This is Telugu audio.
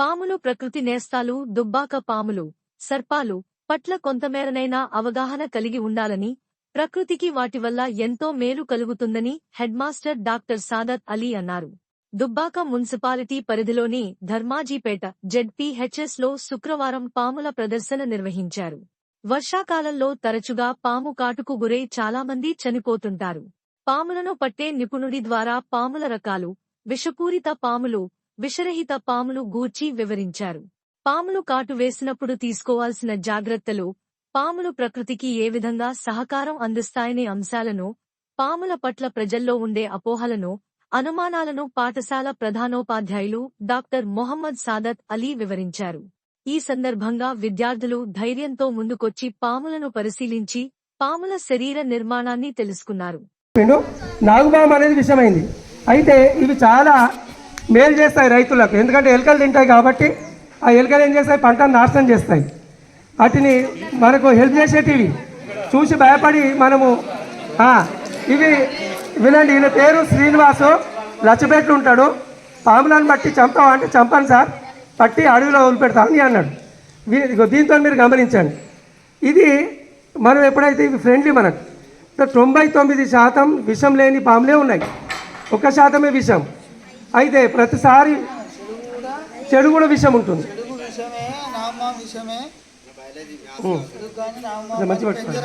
పాములు ప్రకృతి నేస్తాలు దుబ్బాక పాములు సర్పాలు పట్ల కొంతమేరనైనా అవగాహన కలిగి ఉండాలని ప్రకృతికి వాటి వల్ల ఎంతో మేలు కలుగుతుందని హెడ్మాస్టర్ డాక్టర్ సాదత్ అలీ అన్నారు. దుబ్బాక మున్సిపాలిటీ పరిధిలోని ధర్మాజీపేట జెడ్పీహెచ్ఎస్లో శుక్రవారం పాముల ప్రదర్శన నిర్వహించారు. వర్షాకాలంలో తరచుగా పాము కాటుకు గురై చాలామంది చనిపోతుంటారు. పాములను పట్టే నిపుణుడి ద్వారా పాముల రకాలు విషపూరిత పాములు విషరహిత పాములు గూర్చి వివరించారు. పాములు కాటు వేసినప్పుడు తీసుకోవాల్సిన జాగ్రత్తలు పాములు ప్రకృతికి ఏ విధంగా సహకారం అందిస్తాయనే అంశాలను పాముల పట్ల ప్రజల్లో ఉండే అపోహలను అనుమానాలను పాఠశాల ప్రధానోపాధ్యాయులు డాక్టర్ మొహమ్మద్ సాదత్ అలీ వివరించారు. ఈ సందర్భంగా విద్యార్థులు ధైర్యంతో ముందుకొచ్చి పాములను పరిశీలించి పాముల శరీర నిర్మాణాన్ని తెలుసుకున్నారు. నాగుపాము అనేది విషమైంది. అయితే ఇవి చాలా మేలు చేస్తాయి రైతులకు. ఎందుకంటే ఎలుకలు తింటాయి కాబట్టి ఆ ఎలుకలు ఏం చేస్తాయి? పంటను నాశనం చేస్తాయి. వాటిని మనకు హెల్ప్ చేసేటివి. చూసి భయపడి మనము ఇవి వినండి. ఈయన పేరు శ్రీనివాసు. లచ్చపేట్లు ఉంటాడు. పాములను బట్టి చంపావా అంటే చంపాను సార్. పట్టి అడవిలో వదిలిపెడతా అని అన్నాడు. దీంతో మీరు గమనించండి. ఇది మనం ఎప్పుడైతే ఇవి ఫ్రెండ్లీ మనకు తొంభై తొమ్మిది శాతం విషం లేని పాములే ఉన్నాయి. ఒక్క శాతమే విషం. అయితే ప్రతిసారి చెడు కూడా విషం ఉంటుంది. మంచి పట్టుకోండి.